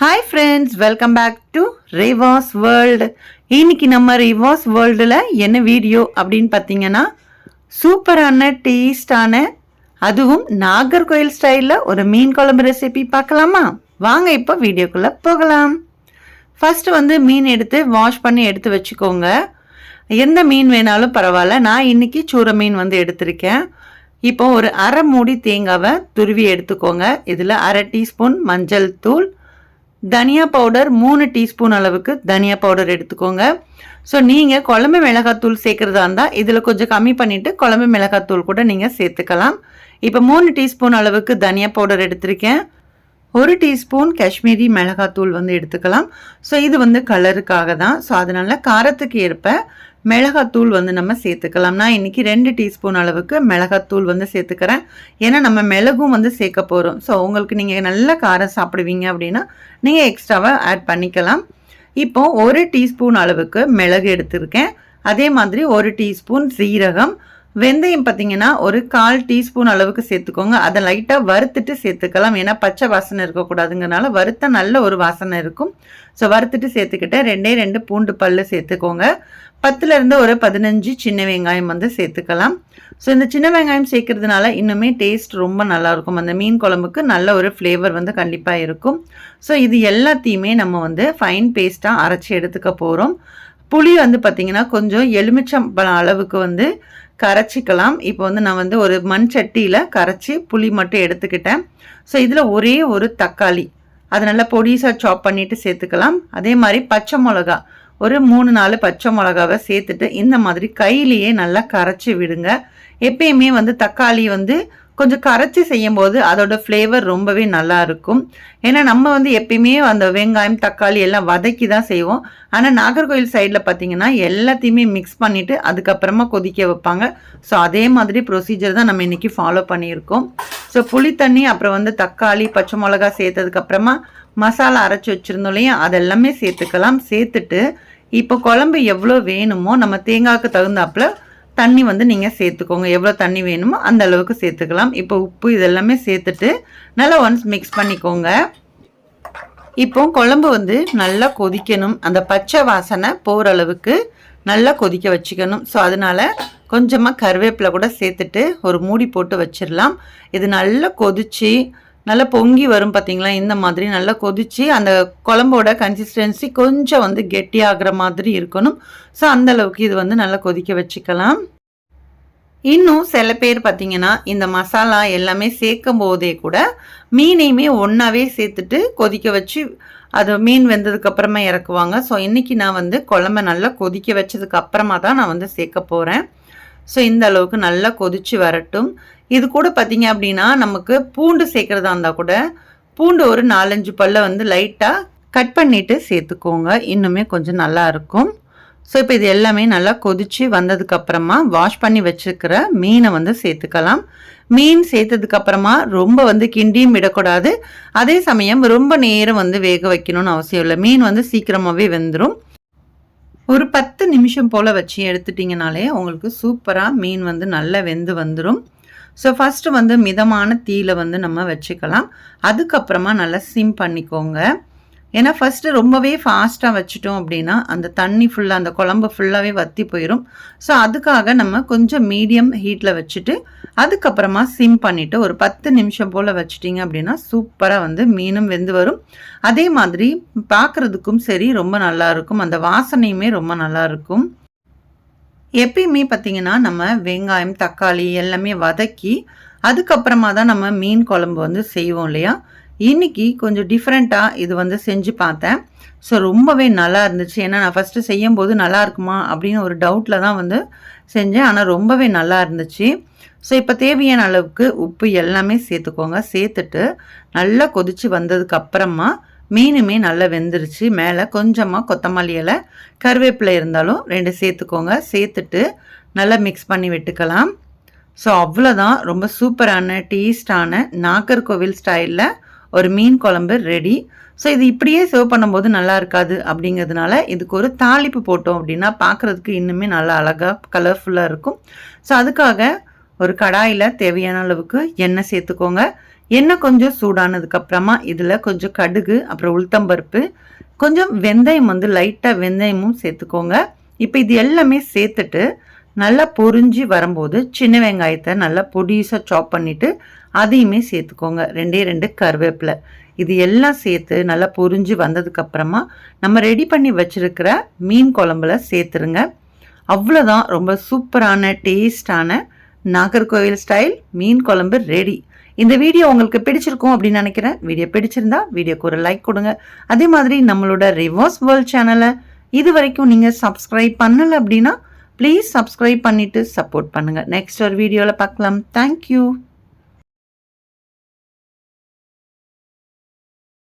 Hi friends welcome back to Reva's world இன்னைக்கு நம்ம ரேவாஸ் வேர்ல்டில் என்ன வீடியோ அப்படின்னு பார்த்தீங்கன்னா சூப்பரான டேஸ்டான அதுவும் நாகர்கோயில் ஸ்டைலில் ஒரு மீன் குழம்பு ரெசிபி பார்க்கலாமா? வாங்க இப்போ வீடியோக்குள்ளே போகலாம். ஃபஸ்ட்டு வந்து மீன் எடுத்து வாஷ் பண்ணி எடுத்து வச்சுக்கோங்க. எந்த மீன் வேணாலும் பரவாயில்ல. நான் இன்னைக்கு சூற மீன் வந்து எடுத்திருக்கேன். இப்போ ஒரு அரை மூடி தேங்காவை துருவி எடுத்துக்கோங்க. இதில் அரை டீஸ்பூன் மஞ்சள் தூள் தனியா பவுடர் மூணு டீஸ்பூன் அளவுக்கு தனியா பவுடர் எடுத்துக்கோங்க. ஸோ நீங்கள் குழம்பு மிளகாத்தூள் சேர்க்குறதா இருந்தால் இதில் கொஞ்சம் கம்மி பண்ணிவிட்டு குழம்பு மிளகாத்தூள் கூட நீங்கள் சேர்த்துக்கலாம். இப்போ மூணு டீஸ்பூன் அளவுக்கு தனியா பவுடர் எடுத்திருக்கேன். ஒரு டீஸ்பூன் காஷ்மீரி மிளகாத்தூள் வந்து எடுத்துக்கலாம். ஸோ இது வந்து கலருக்காக தான் ஸோ அதனால காரத்துக்கு ஏற்ப மிளகாத்தூள் வந்து நம்ம சேர்த்துக்கலாம். நான் இன்றைக்கி ரெண்டு டீஸ்பூன் அளவுக்கு மிளகாத்தூள் வந்து சேர்த்துக்கிறேன். ஏன்னா நம்ம மிளகும் வந்து சேர்க்க போகிறோம் ஸோ உங்களுக்கு நீங்கள் நல்ல காரம் சாப்பிடுவீங்க அப்படின்னா நீங்கள் எக்ஸ்ட்ராவாக ஆட் பண்ணிக்கலாம். இப்போ ஒரு டீஸ்பூன் அளவுக்கு மிளகு எடுத்திருக்கேன். அதே மாதிரி ஒரு டீஸ்பூன் சீரகம் வெந்தயம் பார்த்தீங்கன்னா ஒரு கால் டீஸ்பூன் அளவுக்கு சேர்த்துக்கோங்க. அதை லைட்டாக வறுத்துட்டு சேர்த்துக்கலாம். ஏன்னா பச்சை வாசனை இருக்கக்கூடாதுங்கிறனால வறுத்த நல்ல ஒரு வாசனை இருக்கும். ஸோ வறுத்துட்டு சேர்த்துக்கிட்டேன் ரெண்டே ரெண்டு பூண்டு பல்லு சேர்த்துக்கோங்க. பத்துலேருந்து ஒரு பதினஞ்சு சின்ன வெங்காயம் வந்து சேர்த்துக்கலாம். ஸோ இந்த சின்ன வெங்காயம் சேர்க்கறதுனால இன்னுமே டேஸ்ட் ரொம்ப நல்லாயிருக்கும் அந்த மீன் குழம்புக்கு நல்ல ஒரு ஃப்ளேவர் வந்து கண்டிப்பாக இருக்கும். ஸோ இது எல்லாத்தையுமே நம்ம வந்து ஃபைன் பேஸ்ட்டாக அரைச்சி எடுத்துக்க போகிறோம் புளி வந்து பார்த்திங்கன்னா கொஞ்சம் எலுமிச்சம்பழம் அளவுக்கு வந்து கரைச்சிக்கலாம். இப்போ வந்து நான் வந்து ஒரு மண் சட்டியில் கரைச்சி புளி மட்டும் எடுத்துக்கிட்டேன். ஸோ இதில் ஒரே ஒரு தக்காளி. அதை நல்லா பொடிசாக சாப் பண்ணிவிட்டு சேர்த்துக்கலாம். அதே மாதிரி பச்சை மிளகா. ஒரு மூணு நாலு பச்சை மிளகாவை சேர்த்துட்டு இந்த மாதிரி கையிலேயே நல்லா கரைச்சி விடுங்க. எப்பயுமே வந்து தக்காளி வந்து கொஞ்சம் கரைச்சி செய்யும் போது அதோட ஃப்ளேவர் ரொம்பவே நல்லா இருக்கும். ஏன்னா நம்ம வந்து எப்பயுமே அந்த வெங்காயம் தக்காளி எல்லாம் வதக்கி தான் செய்வோம். ஆனால் நாகர்கோவில் சைடில் பார்த்தீங்கன்னா எல்லாத்தையுமே மிக்ஸ் பண்ணிவிட்டு அதுக்கப்புறமா கொதிக்க வைப்பாங்க. ஸோ அதே மாதிரி ப்ரொசீஜர் தான் நம்ம இன்றைக்கி ஃபாலோ பண்ணியிருக்கோம். ஸோ புளி தண்ணி அப்புறம் வந்து தக்காளி பச்சை மிளகா சேர்த்ததுக்கப்புறமா மசாலா அரைச்சி வச்சுருந்தோம் இல்லையா? அதெல்லாமே சேர்த்துக்கலாம். சேர்த்துட்டு இப்போ குழம்பு எவ்வளோ வேணுமோ நம்ம தேங்காய்க்கு தகுந்தாப்புல தண்ணி வந்து நீங்கள் சேர்த்துக்கோங்க. எவ்வளோ தண்ணி வேணுமோ அந்த அளவுக்கு சேர்த்துக்கலாம். இப்போ உப்பு இதெல்லாமே சேர்த்துட்டு நல்லா ஒன்ஸ் மிக்ஸ் பண்ணிக்கோங்க. இப்போ குழம்பு வந்து நல்லா கொதிக்கணும். அந்த பச்சை வாசனை போகிற அளவுக்கு நல்லா கொதிக்க வச்சுக்கணும். ஸோ அதனால் கொஞ்சமாக கருவேப்பிலை கூட சேர்த்துட்டு ஒரு மூடி போட்டு வச்சிடலாம். இது நல்லா கொதித்து நல்லா பொங்கி வரும் பார்த்தீங்களா இந்த மாதிரி நல்லா கொதித்து அந்த குழம்போட கன்சிஸ்டன்சி கொஞ்சம் வந்து கெட்டியாகிற மாதிரி இருக்கணும். ஸோ அந்தளவுக்கு இது வந்து நல்லா கொதிக்க வச்சுக்கலாம். இன்னும் சில பேர் பார்த்தீங்கன்னா இந்த மசாலா எல்லாமே சேர்க்கும் போதே கூட மீனையுமே ஒன்றாவே சேர்த்துட்டு கொதிக்க வச்சு அது மீன் வெந்ததுக்கு அப்புறமா இறக்குவாங்க. ஸோ இன்றைக்கி நான் வந்து குழம்ப நல்லா கொதிக்க வச்சதுக்கு அப்புறமா தான் நான் வந்து சேர்க்க போகிறேன் ஸோ இந்த அளவுக்கு நல்லா கொதிச்சு வரட்டும். இது கூட பார்த்தீங்க அப்படின்னா நமக்கு பூண்டு சேர்க்குறதா இருந்தால் கூட பூண்டு ஒரு நாலஞ்சு பல்ல வந்து லைட்டாக கட் பண்ணிவிட்டு சேர்த்துக்கோங்க. இன்னுமே கொஞ்சம் நல்லா இருக்கும். ஸோ இப்போ இது எல்லாமே நல்லா கொதித்து வந்ததுக்கப்புறமா வாஷ் பண்ணி வச்சுருக்கிற மீனை வந்து சேர்த்துக்கலாம். மீன் சேர்த்ததுக்கப்புறமா ரொம்ப வந்து கிண்டியும் விடக்கூடாது. அதே சமயம் ரொம்ப நேரம் வந்து வேக வைக்கணும்னு அவசியம் இல்லை. மீன் வந்து சீக்கிரமாகவே வெந்துடும் ஒரு பத்து நிமிஷம் போல் வச்சு எடுத்துட்டிங்கனாலே உங்களுக்கு சூப்பராக மீன் வந்து நல்லா வெந்து வந்துடும் ஸோ ஃபஸ்ட்டு வந்து மிதமான தீயில் வந்து நம்ம வச்சுக்கலாம். அதுக்கப்புறமா நல்லா சிம் பண்ணிக்கோங்க. ஏன்னா ஃபஸ்ட்டு ரொம்பவே ஃபாஸ்ட்டாக வச்சுட்டோம் அப்படின்னா அந்த தண்ணி ஃபுல்லாக அந்த குழம்பு ஃபுல்லாகவே வற்றி போயிடும் ஸோ அதுக்காக நம்ம கொஞ்சம் மீடியம் ஹீட்டில் வச்சுட்டு அதுக்கப்புறமா சிம் பண்ணிவிட்டு ஒரு பத்து நிமிஷம் போல் வச்சுட்டிங்க அப்படின்னா சூப்பராக வந்து மீனும் வெந்து வரும். அதே மாதிரி பார்க்குறதுக்கும் சரி ரொம்ப நல்லாயிருக்கும் அந்த வாசனையுமே ரொம்ப நல்லாயிருக்கும் எப்பயுமே பார்த்திங்கன்னா நம்ம வெங்காயம் தக்காளி எல்லாமே வதக்கி அதுக்கப்புறமா தான் நம்ம மீன் குழம்பு வந்து செய்வோம் இல்லையா? இன்றைக்கி கொஞ்சம் டிஃப்ரெண்ட்டாக இது வந்து செஞ்சு பார்த்தேன். ஸோ ரொம்பவே நல்லா இருந்துச்சு. ஏன்னா நான் ஃபஸ்ட்டு செய்யும்போது நல்லா இருக்குமா அப்படின்னு ஒரு டவுட்டில் தான் வந்து செஞ்சேன். ஆனால் ரொம்பவே நல்லா இருந்துச்சு. ஸோ இப்போ தேவையான அளவுக்கு உப்பு எல்லாமே சேர்த்துக்கோங்க. சேர்த்துட்டு நல்லா கொதித்து வந்ததுக்கு அப்புறமா மீனுமே நல்லா வெந்துருச்சு. மேலே கொஞ்சமாக கொத்தமல்லி இலை கருவேப்பிலை இருந்தாலும் ரெண்டு சேர்த்துக்கோங்க. சேர்த்துட்டு நல்லா மிக்ஸ் பண்ணி விட்டுக்கலாம். ஸோ அவ்வளோதான் ரொம்ப சூப்பரான டேஸ்டான நாகர்கோவில் ஸ்டைலில் ஒரு மீன் குழம்பு ரெடி ஸோ இது இப்படியே சர்வ் பண்ணும்போது நல்லா இருக்காது அப்படிங்கிறதுனால இதுக்கு ஒரு தாளிப்பு போட்டோம் அப்படின்னா பார்க்குறதுக்கு இன்னுமே நல்லா அழகாக கலர்ஃபுல்லாக இருக்கும். ஸோ அதுக்காக ஒரு கடாயில் தேவையான அளவுக்கு எண்ணெய் சேர்த்துக்கோங்க. எண்ணெய் கொஞ்சம் சூடானதுக்கப்புறமா இதில் கொஞ்சம் கடுகு அப்புறம் உளுத்தம்பருப்பு கொஞ்சம் வெந்தயம் வந்து லைட்டாக வெந்தயமும் சேர்த்துக்கோங்க. இப்போ இது எல்லாமே சேர்த்துட்டு நல்லா பொரிஞ்சு வரும்போது சின்ன வெங்காயத்தை நல்லா பொடிசாக சாப் பண்ணிவிட்டு அதையுமே சேர்த்துக்கோங்க. ரெண்டே ரெண்டு கருவேப்பிலை. இது எல்லாம் சேர்த்து நல்லா பொரிஞ்சு வந்ததுக்கப்புறமா நம்ம ரெடி பண்ணி வச்சுருக்கிற மீன் குழம்புல சேர்த்துருங்க. அவ்வளோதான் ரொம்ப சூப்பரான டேஸ்டான நாகர்கோவில் ஸ்டைல் மீன் குழம்பு ரெடி இந்த வீடியோ உங்களுக்கு பிடிச்சிருக்கும் அப்படின்னு நினைக்கிறேன். வீடியோ பிடிச்சிருந்தா வீடியோக்கு ஒரு லைக் கொடுங்க. அதே மாதிரி நம்மளோட ரிவர்ஸ் வேர்ல்ட் சேனலை இது வரைக்கும் நீங்கள் சப்ஸ்கிரைப் பண்ணலை அப்படின்னா ப்ளீஸ் சப்ஸ்கிரைப் பண்ணிவிட்டு சப்போர்ட் பண்ணுங்கள் நெக்ஸ்ட் ஒரு வீடியோவில் பார்க்கலாம். தேங்க்யூ